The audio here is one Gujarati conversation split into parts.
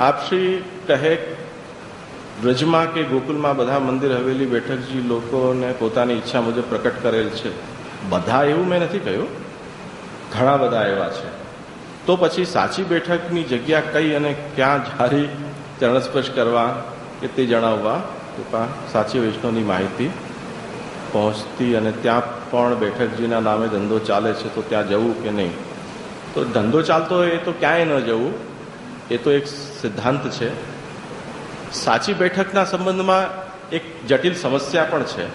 આપશ્રી કહે વ્રજમાં કે ગોકુલમાં બધા મંદિર હવેલી બેઠકજી લોકોને પોતાની ઈચ્છા મુજબ પ્રકટ કરેલ છે. બધા એવું મેં નથી કહ્યું? ઘણા બધા એવા છે. તો પછી સાચી બેઠકની જગ્યા કઈ અને ક્યાં જારી? ચરણસ્પર્શ કરવા કે તે જણાવવા? કૃપા સાચી વૈષ્ણવની માહિતી પહોંચતી અને ત્યાં પણ બેઠકજીના નામે ધંધો ચાલે છે તો ત્યાં જવું કે નહીં? તો ધંધો ચાલતો હોય એ તો ક્યાંય ન જવું. એ તો એક સિદ્ધાંત છે. સાચી બેઠકના સંબંધમાં એક જટિલ સમસ્યા પણ છે.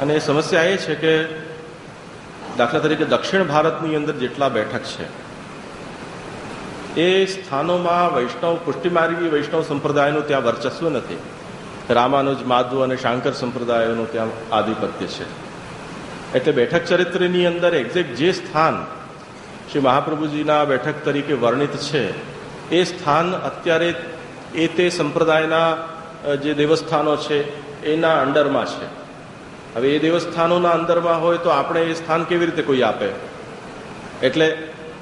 અને એ સમસ્યા એ છે કે દાખલા તરીકે દક્ષિણ ભારતની અંદર જેટલા બેઠક છે, એ સ્થાનોમાં વૈષ્ણવ, પુષ્ટિમાર્ગી વૈષ્ણવ સંપ્રદાયનું ત્યાં વર્ચસ્વ નથી. રામાનુજ, માધવ અને શાંકર સંપ્રદાયોનું ત્યાં આધિપત્ય છે. એટલે બેઠક ચરિત્રની અંદર એક્ઝેક્ટ જે સ્થાન શ્રી મહાપ્રભુજીના બેઠક તરીકે વર્ણિત છે એ સ્થાન અત્યારે એ તે સંપ્રદાયના જે દેવસ્થાનો છે, એના અંડરમાં છે. હવે એ દેવસ્થાનોના અંદરમાં હોય તો આપણે એ સ્થાન કેવી રીતે કોઈ આપે? એટલે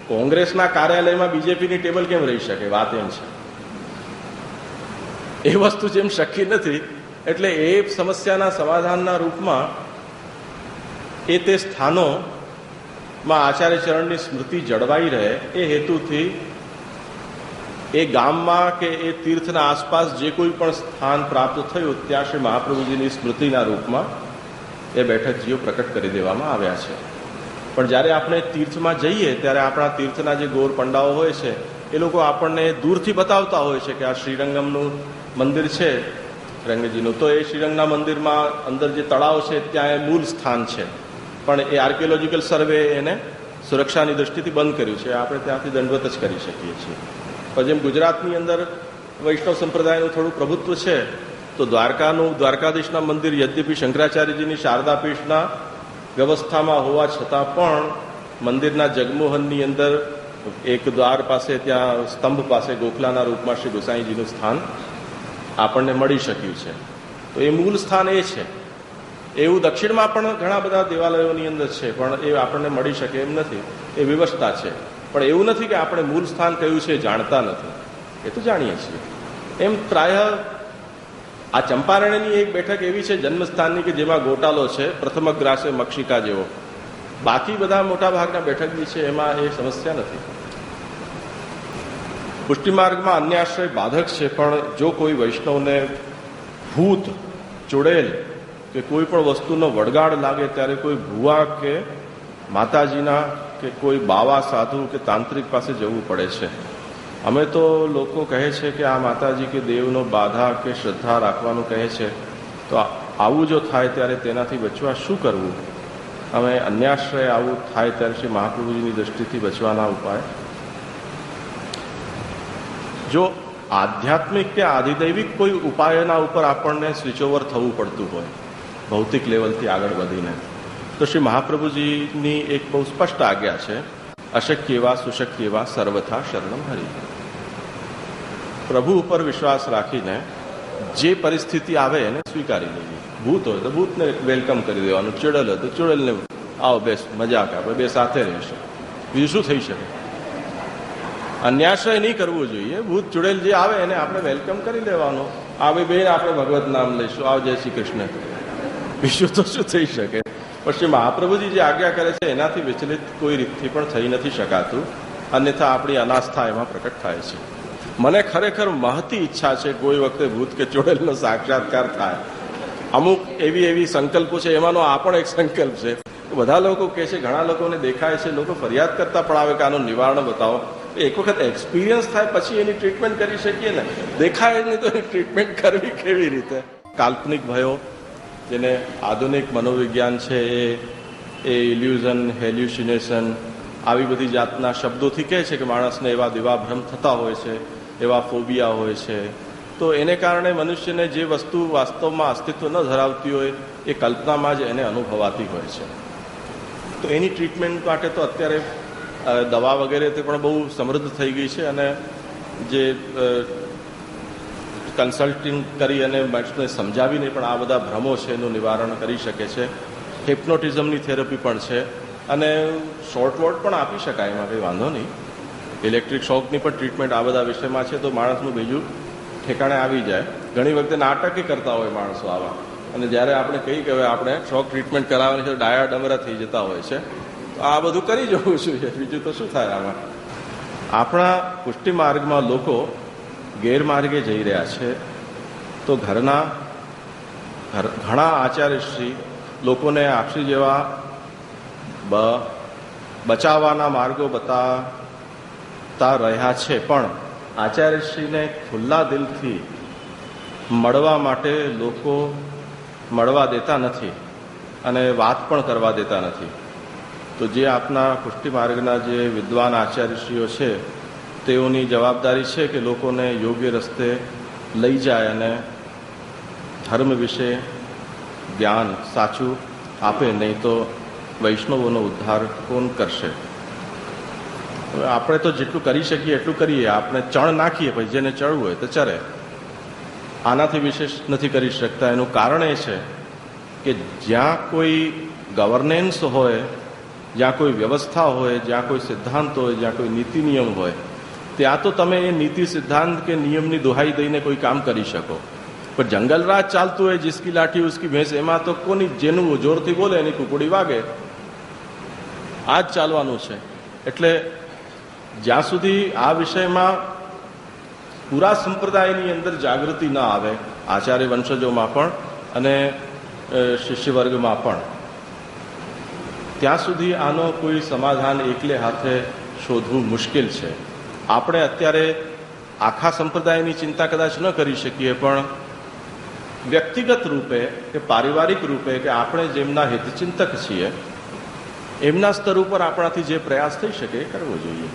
કોંગ્રેસના કાર્યાલયમાં બીજેપીની ટેબલ કેમ રહી શકે? વાત એમ છે. એ વસ્તુ જેમ શક્ય નથી, એટલે એ સમસ્યાના સમાધાનના રૂપમાં એ તે સ્થાનોમાં આચાર્ય ચરણની સ્મૃતિ જળવાઈ રહે એ હેતુથી એ ગામમાં કે એ તીર્થના આસપાસ જે કોઈ પણ સ્થાન પ્રાપ્ત થયું, ત્યાં શ્રી મહાપ્રભુજીની સ્મૃતિના રૂપમાં એ બેઠકજીઓ પ્રકટ કરી દેવામાં આવ્યા છે. પણ જ્યારે આપણે તીર્થમાં જઈએ, ત્યારે આપણા તીર્થના જે ગોર પંડાઓ હોય છે, એ લોકો આપણને દૂરથી બતાવતા હોય છે કે આ શ્રીરંગમનું મંદિર છે. રંગજીનું. તો એ શ્રીરંગના મંદિરમાં અંદર જે તળાવ છે, ત્યાં એ મૂળ સ્થાન છે. પણ એ આર્કિયોલોજીકલ સર્વે એને સુરક્ષાની દ્રષ્ટિથી બંધ કર્યું છે. આપણે ત્યાંથી દંડવત જ કરી શકીએ છીએ. જેમ ગુજરાતની અંદર વૈષ્ણવ સંપ્રદાયનું થોડું પ્રભુત્વ છે, તો દ્વારકાનું, દ્વારકાધીશના મંદિર યદ્યપી શંકરાચાર્યજીની શારદા પીઠના વ્યવસ્થામાં હોવા છતાં પણ મંદિરના જગમોહનની અંદર એક દ્વાર પાસે ત્યાં સ્તંભ પાસે ગોખલાના રૂપમાં શ્રી ગોસાઈજીનું સ્થાન આપણને મળી શક્યું છે. તો એ મૂળ સ્થાન એ છે. એવું દક્ષિણમાં પણ ઘણા બધા દેવાલયોની અંદર છે, પણ એ આપણને મળી શકે એમ નથી. એ વિવશતા છે. પણ એવું નથી કે આપણે મૂળ સ્થાન કયું છે જાણતા નથી. એ તો જાણીએ છીએ. એમ પ્રાય આ ચંપારણ્યની એક બેઠક એવી છે જન્મસ્થાનની કે જેમાં ગોટાલો છે પ્રથમ ગ્રાસે મક્ષિકા જેવો. બાકી બધા મોટા ભાગના બેઠક બી છે એમાં એ સમસ્યા નથી. પુષ્ટિમાર્ગમાં અન્ય આશ્રય બાધક છે, પણ જો કોઈ વૈષ્ણવને ભૂત, ચુડેલ કે કોઈ પણ વસ્તુનો વડગાડ લાગે ત્યારે કોઈ ભુવા કે માતાજીના કે કોઈ બાવા સાધુ કે તાંત્રિક પાસે જવું પડે છે. અમે તો લોકો કહે છે કે આ માતાજી કે દેવનો બાધા કે શ્રદ્ધા રાખવાનું કહે છે. તો આવું જો થાય ત્યારે તેનાથી બચવા શું કરવું? અમે અન્યાશ્રય આવું થાય ત્યારે શ્રી મહાપ્રભુજીની દ્રષ્ટિથી બચવાના ઉપાય? જો આધ્યાત્મિક કે આધિદૈવિક કોઈ ઉપાયના ઉપર આપણને સ્વિચ ઓવર થવું પડતું હોય, ભૌતિક લેવલથી આગળ વધીને. તો શ્રી મહાપ્રભુજીની એક બહુ સ્પષ્ટ આજ્ઞા છે અશક્ય એવા સુશક્ય એવા સર્વથા શરણમ હરી. પ્રભુ ઉપર વિશ્વાસ રાખીને જે પરિસ્થિતિ આવે એને સ્વીકારી લેવી. ભૂત હોય તો ભૂતને વેલકમ કરી દેવાનું, ચુડેલ હોય તો ચુડેલને આવો બેસ, મજાક આપણે બે સાથે રહેશે. બીજું શું થઈ શકે? અન્યાશ્રય નહીં કરવું જોઈએ, ભૂત ચુડેલ જે આવે એને આપણે વેલકમ કરી લેવાનો. આવે બેન આપણે ભગવત નામ લઈશું. આવ જય શ્રી કૃષ્ણ. બીજું તો શું થઈ શકે? પછી મહાપ્રભુજી જે આજ્ઞા કરે છે, એનાથી વિચલિત કોઈ રીતથી પણ થઈ નથી શકાતું, અન્યથા આપણી અનાસ્થા એમાં પ્રકટ થાય છે. મને ખરેખર મહતી ઈચ્છા છે, કોઈ વખતે ભૂત કે ચોડેલનો સાક્ષાત્કાર થાય. અમુક એવી એવી સંકલ્પો છે, એમાંનો આ પણ એક સંકલ્પ છે. બધા લોકો કહે છે, ઘણા લોકોને દેખાય છે, લોકો ફરિયાદ કરતા પણ આવે કે આનું નિવારણ બતાવો. એક વખત એક્સપિરિયન્સ થાય, પછી એની ટ્રીટમેન્ટ કરી શકીએ ને? દેખાય નહીં તો એની ટ્રીટમેન્ટ કરવી કેવી રીતે? કાલ્પનિક ભયો જેને આધુનિક મનોવિજ્ઞાન છે એ એ ઇલ્યુઝન હેલ્યુસિનેશન આવી બધી જાતના શબ્દોથી કહે છે કે માણસને એવા દિવાભ્રમ થતા હોય છે, એવા ફોબિયા હોય છે. તો એને કારણે મનુષ્યને જે વસ્તુ વાસ્તવમાં અસ્તિત્વ ન ધરાવતી હોય, એ કલ્પનામાં જ એને અનુભવાતી હોય છે. તો એની ટ્રીટમેન્ટ માટે તો અત્યારે દવા વગેરે તે પણ બહુ સમૃદ્ધ થઈ ગઈ છે અને જે કન્સલ્ટિંગ કરી અને માણસને સમજાવીને પણ આ બધા ભ્રમો છે એનું નિવારણ કરી શકે છે. હિપ્નોટિઝમની થેરપી પણ છે. અને શોર્ટ વર્ડ પણ આપી શકાય, એમાં કંઈ વાંધો નહીં. ઇલેક્ટ્રિક શોકની પણ ટ્રીટમેન્ટ આ બધા વિષયમાં છે તો માણસનું બીજું ઠેકાણે આવી જાય. ઘણી વખતે નાટકે કરતા હોય માણસો આવા. અને જ્યારે આપણે કહી કે હવે આપણે શોક ટ્રીટમેન્ટ કરાવવાની છે ડાયા ડમરા થઈ જતા હોય છે. તો આ બધું કરી જવું છું બીજું તો શું થાય આમાં? આપણા પુષ્ટિ માર્ગમાં લોકો ગેરમાર્ગે જઈ રહ્યા છે, તો ઘરના ઘણા આચાર્યશ્રી લોકોને આપસી જેવા બચાવવાના માર્ગો બતાવતા રહ્યા છે, પણ આચાર્યશ્રીને ખુલ્લા દિલથી મળવા માટે લોકો મળવા દેતા નથી અને વાત પણ કરવા દેતા નથી. તો જે આપના પુષ્ટિ માર્ગના જે વિદ્વાન આચાર્યશ્રીઓ છે તેઓની જવાબદારી છે કે લોકોને યોગ્ય રસ્તે લઈ જાય અને ધર્મ વિશે જ્ઞાન સાચું આપે, નહીં તો વૈષ્ણવોનો ઉદ્ધાર કોણ કરશે? આપણે તો જેટલું કરી શકીએ એટલું કરીએ. આપણે ચણ નાખીએ, પછી જેને ચડવું હોય તો ચરે. આનાથી વિશેષ નથી કરી શકતા. એનું કારણ એ છે કે જ્યાં કોઈ ગવર્નન્સ હોય, જ્યાં કોઈ વ્યવસ્થા હોય, જ્યાં કોઈ સિદ્ધાંત હોય, જ્યાં કોઈ નીતિ નિયમ હોય ત્યાં તો તમે એ નીતિ સિદ્ધાંત કે નિયમની દોહાઈ દઈને કોઈ કામ કરી શકો. પણ જંગલરાજ ચાલતું હોય, જીસકી લાઠી, ઉસકી ભેંસ, એમાં તો કોની જેનું જોરથી બોલે, એની કુકડી વાગે. આ જ ચાલવાનું છે. એટલે જ્યાં સુધી આ વિષયમાં પૂરા સંપ્રદાયની અંદર જાગૃતિ ન આવે, આચાર્ય વંશજોમાં પણ અને શિષ્યવર્ગમાં શિષ્ય વર્ગમાં પણ, ત્યાં સુધી આનો કોઈ સમાધાન એકલે હાથે શોધવું મુશ્કેલ છે. આપણે અત્યારે આખા સંપ્રદાયની ચિંતા કદાચ ન કરી શકીએ, પણ વ્યક્તિગત રૂપે કે પારિવારિક રૂપે કે આપણે જેમના હિતચિંતક છીએ, એમના સ્તર ઉપર આપણાથી જે પ્રયાસ થઈ શકે એ કરવો જોઈએ.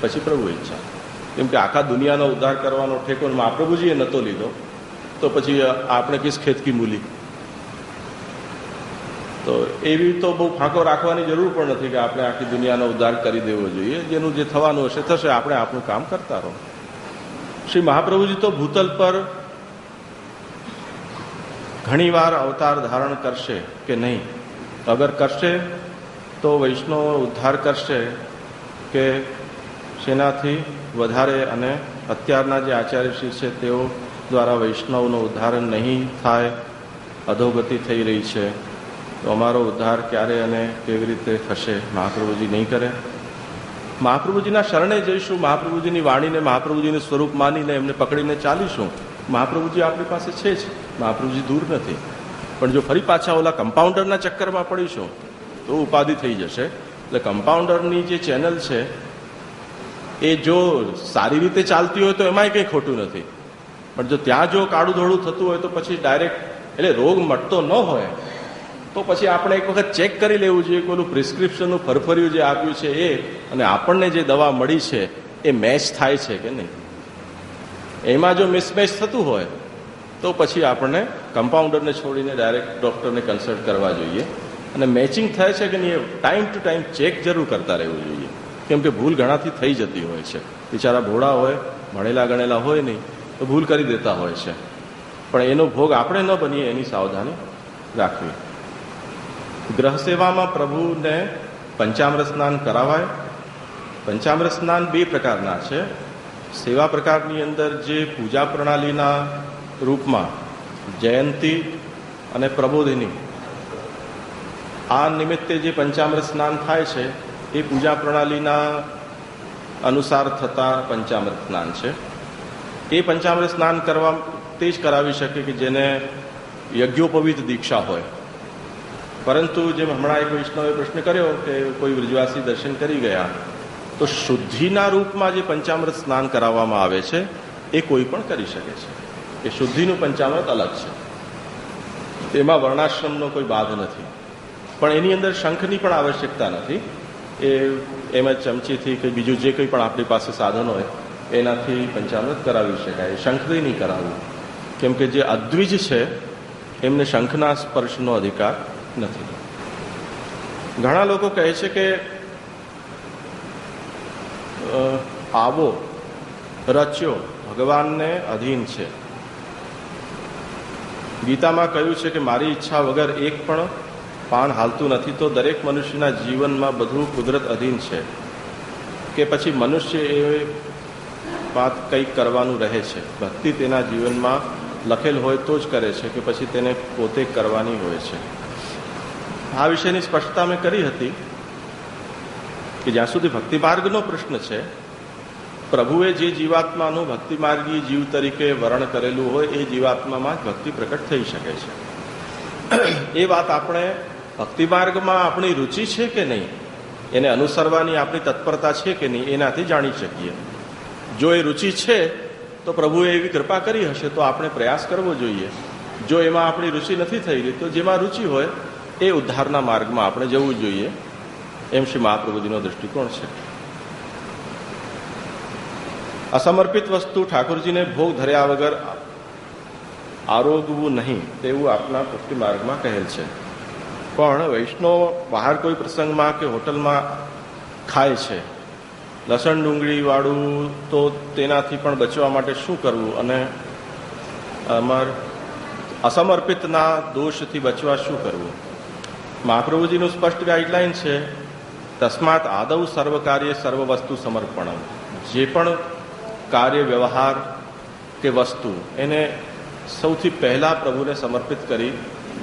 પછી પ્રભુ ઈચ્છા. કેમ કે આખા દુનિયાનો ઉદ્ધાર કરવાનો ઠેકો મહાપ્રભુજીએ નહોતો લીધો, તો પછી આપણે કિસ ખેતકી મૂલી? તો એવી તો બહુ ફાંકો રાખવાની જરૂર પણ નથી કે આપણે આખી દુનિયાનો ઉદ્ધાર કરી દેવો જોઈએ. જેનું જે થવાનું હશે, થશે. આપણે આપણું કામ કરતા રહો. શ્રી મહાપ્રભુજી તો ભૂતલ પર ઘણીવાર અવતાર ધારણ કરશે કે નહીં? અગર કરશે, તો વૈષ્ણવ ઉદ્ધાર કરશે કે સેનાથી વધારે અને અત્યારના જે આચાર્યશ્રી છે, તેઓ દ્વારા વૈષ્ણવનો ઉદ્ધાર નહીં થાય, અધોગતિ થઈ રહી છે. તો અમારો ઉદ્ધાર ક્યારે અને કેવી રીતે થશે, મહાપ્રભુજી નહીં કરે. મહાપ્રભુજીના શરણે જઈશું, મહાપ્રભુજીની વાણીને, મહાપ્રભુજીનું સ્વરૂપ માનીને, એમને પકડીને ચાલીશું. મહાપ્રભુજી આપણી પાસે છે જ. મહાપ્રભુજી દૂર નથી. પણ જો ફરી પાછા ઓલા કમ્પાઉન્ડરના ચક્કરમાં પડીશું, તો ઉપાધિ થઈ જશે. એટલે કમ્પાઉન્ડરની જે ચેનલ છે, એ જો સારી રીતે ચાલતી હોય તો એમાંય કંઈ ખોટું નથી. પણ જો ત્યાં જો કાળું ધોળું થતું હોય તો પછી ડાયરેક્ટ, એટલે રોગ મટતો ન હોય તો પછી આપણે એક વખત ચેક કરી લેવું જોઈએ કે પ્રિસ્ક્રિપ્શનનું ફરફર્યું જે આપ્યું છે એ અને આપણને જે દવા મળી છે એ મેચ થાય છે કે નહીં? એમાં જો મિસમેચ થતું હોય, તો પછી આપણને કમ્પાઉન્ડરને છોડીને ડાયરેક્ટ ડૉક્ટરને કન્સલ્ટ કરવા જોઈએ. અને મેચિંગ થાય છે કે નહીં એ ટાઈમ ટુ ટાઈમ ચેક જરૂર કરતા રહેવું જોઈએ. કેમ કે ભૂલ ઘણાથી થઈ જતી હોય છે. બિચારા ભોળા હોય, ભણેલા ગણેલા હોય નહીં, તો ભૂલ કરી દેતા હોય છે. પણ એનો ભોગ આપણે ન બનીએ, એની સાવધાની રાખવી. ગ્રહ સેવામાં પ્રભુને પંચામૃત સ્નાન કરાવાય. પંચામૃત સ્નાન બે પ્રકારના છે. સેવા પ્રકારની અંદર જે પૂજા પ્રણાલીના રૂપમાં જયંતી અને પ્રબોધિની, આ નિમિત્તે જે પંચામૃત સ્નાન થાય છે, એ પૂજા પ્રણાલીના અનુસાર થતા પંચામૃત સ્નાન છે. એ પંચામૃત સ્નાન કરવા, તે જ કરાવી શકે કે જેને યજ્ઞોપવિત દીક્ષા હોય. પરંતુ જેમ હમણાં એક વૈષ્ણવે પ્રશ્ન કર્યો કે કોઈ વ્રજવાસી દર્શન કરી ગયા, તો શુદ્ધિના રૂપમાં જે પંચામૃત સ્નાન કરાવવામાં આવે છે, એ કોઈ પણ કરી શકે છે. એ શુદ્ધિનું પંચામૃત અલગ છે. તેમાં વર્ણાશ્રમનો કોઈ બાધ નથી. પણ એની અંદર શંખની પણ આવશ્યકતા નથી. એ એમાં ચમચીથી કે બીજું જે કંઈ પણ આપણી પાસે સાધન હોય, એનાથી પંચામૃત કરાવી શકાય. શંખથી નહીં કરાવવું કેમ કે જે અદ્વિજ છે, એમને શંખના સ્પર્શનો અધિકાર નથી. ઘણા લોકો કહે છે કે આવો, રચ્યો, ભગવાનને અધીન છે. ગીતામાં કહ્યું છે કે મારી ઈચ્છા વગર એક પણ પાન હાલતું નથી તો દરેક મનુષ્યના જીવનમાં બધું કુદરત અધીન છે. કે પછી મનુષ્ય એ વાત કંઈક કરવાનું રહે છે. ભક્તિ તેના જીવનમાં લખેલ હોય તો જ કરે છે કે પછી તેને પોતે કરવાની હોય છે. આ વિશેની સ્પષ્ટતા મેં કરી હતી કે જ્યાં સુધી ભક્તિ માર્ગનો પ્રશ્ન છે, પ્રભુએ જે જીવાત્માનું ભક્તિ માર્ગી જીવ તરીકે વર્ણ કરેલું હોય, એ જીવાત્મામાં જ ભક્તિ પ્રકટ થઈ શકે છે. એ વાત આપણે ભક્તિ માર્ગમાં આપણી રુચિ છે કે નહીં, એને અનુસરવાની આપણી તત્પરતા છે કે નહીં, એનાથી જાણી શકીએ. જો એ રુચિ છે, તો પ્રભુએ એવી કૃપા કરી હશે, તો આપણે પ્રયાસ કરવો જોઈએ. જો એમાં આપણી રુચિ નથી થઈ રહી, તો જેમાં રુચિ હોય એ ઉદ્ધારના માર્ગમાં આપણે જવું જોઈએ એમ શ્રી મહાપ્રભુજીનો દૃષ્ટિકોણ છે. અસમર્પિત વસ્તુ ઠાકોરજીને ભોગ ધર્યા વગર આરોગવું નહીં તેવું આપના પુષ્ટિ માર્ગમાં કહેલ છે. પણ વૈષ્ણવ બહાર કોઈ પ્રસંગમાં કે હોટલમાં ખાય છે. લસણ ડુંગળીવાળું તો તેનાથી પણ બચવા માટે શું કરવું અને અમાર અસમર્પિતના દોષથી બચવા શું કરવું? મહાપ્રભુજીનું સ્પષ્ટ ગાઈડલાઈન છે, તસ્માત આદવ સર્વ કાર્ય સર્વ વસ્તુ સમર્પણ જે પણ કાર્ય, વ્યવહાર કે વસ્તુ એને સૌથી પહેલાં પ્રભુને સમર્પિત કરી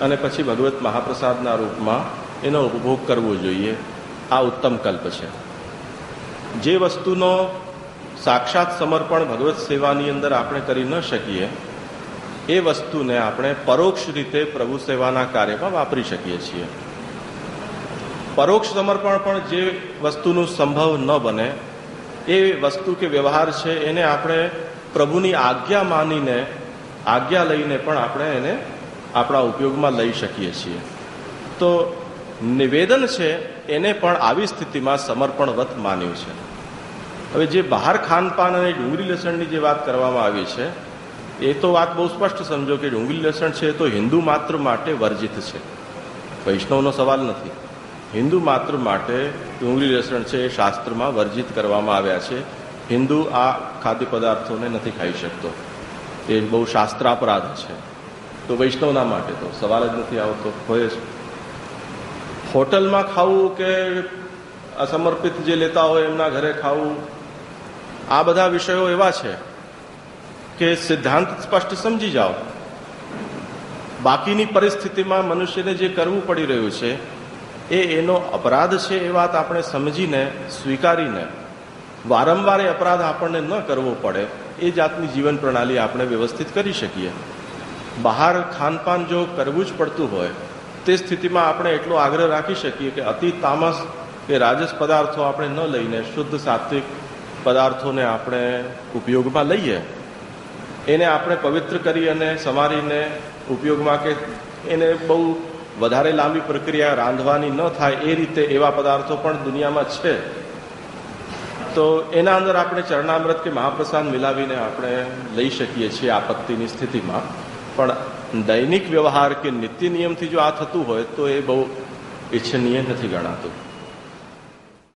અને પછી ભગવત મહાપ્રસાદના રૂપમાં એનો ઉપભોગ કરવો જોઈએ. આ ઉત્તમ કલ્પ છે. જે વસ્તુનો સાક્ષાત સમર્પણ ભગવત સેવાની અંદર આપણે કરી ન શકીએ, એ વસ્તુને આપણે પરોક્ષ રીતે પ્રભુ સેવાના કાર્યમાં વાપરી શકીએ છીએ. પરોક્ષ સમર્પણ પણ જે વસ્તુનું સંભવ ન બને, એ વસ્તુ કે વ્યવહાર છે, એને આપણે પ્રભુની આજ્ઞા માનીને, આજ્ઞા લઈને પણ આપણે એને આપણા ઉપયોગમાં લઈ શકીએ છીએ. તો નિવેદન છે, એને પણ આવી સ્થિતિમાં સમર્પણવત માન્યું છે. હવે જે બહાર ખાનપાન અને ડુંગળી લસણની જે વાત કરવામાં આવી છે, એ તો વાત બહુ સ્પષ્ટ સમજો કે ડુંગળી લસણ છે તો હિન્દુ માત્ર માટે વર્જિત છે. વૈષ્ણવનો સવાલ નથી. હિન્દુ માત્ર માટે ડુંગળી લસણ છે એ શાસ્ત્રમાં વર્જિત કરવામાં આવ્યા છે. હિન્દુ આ ખાદ્ય પદાર્થોને નથી ખાઈ શકતો. એ બહુ શાસ્ત્રાપરાધ છે. તો વૈષ્ણવના માટે તો સવાલ જ નથી આવતો, હોય જ. હોટલમાં ખાવું કે અસમર્પિત જે લેતા હોય એમના ઘરે ખાવું, આ બધા વિષયો એવા છે કે સિદ્ધાંત સ્પષ્ટ સમજી જાઓ. બાકીની પરિસ્થિતિમાં મનુષ્યને જે કરવું પડી રહ્યું છે એ એનો અપરાધ છે એ વાત આપણે સમજીને, સ્વીકારીને, વારંવાર એ અપરાધ આપણને ન કરવો પડે, એ જાતની જીવન પ્રણાલી આપણે વ્યવસ્થિત કરી શકીએ. બહાર ખાનપાન જો કરવું જ પડતું હોય, તે સ્થિતિમાં આપણે એટલો આગ્રહ રાખી શકીએ કે અતિ તામસ કે રાજસ પદાર્થો આપણે ન લઈને, શુદ્ધ સાત્વિક પદાર્થોને આપણે ઉપયોગમાં લઈએ. એને આપણે પવિત્ર કરી અને સમારીને ઉપયોગમાં કે એને બહુ વધારે લાંબી પ્રક્રિયા રાંધવાની ન થાય એ રીતે એવા પદાર્થો પણ દુનિયામાં છે. તો એના અંદર આપણે ચરણામૃત કે મહાપ્રસાદ મિલાવીને આપણે લઈ શકીએ છીએ આપત્તિની સ્થિતિમાં. પણ દૈનિક વ્યવહાર કે નિત્ય નિયમથી જો આ થતું હોય તો એ બહુ ઇચ્છનીય નથી ગણાતું.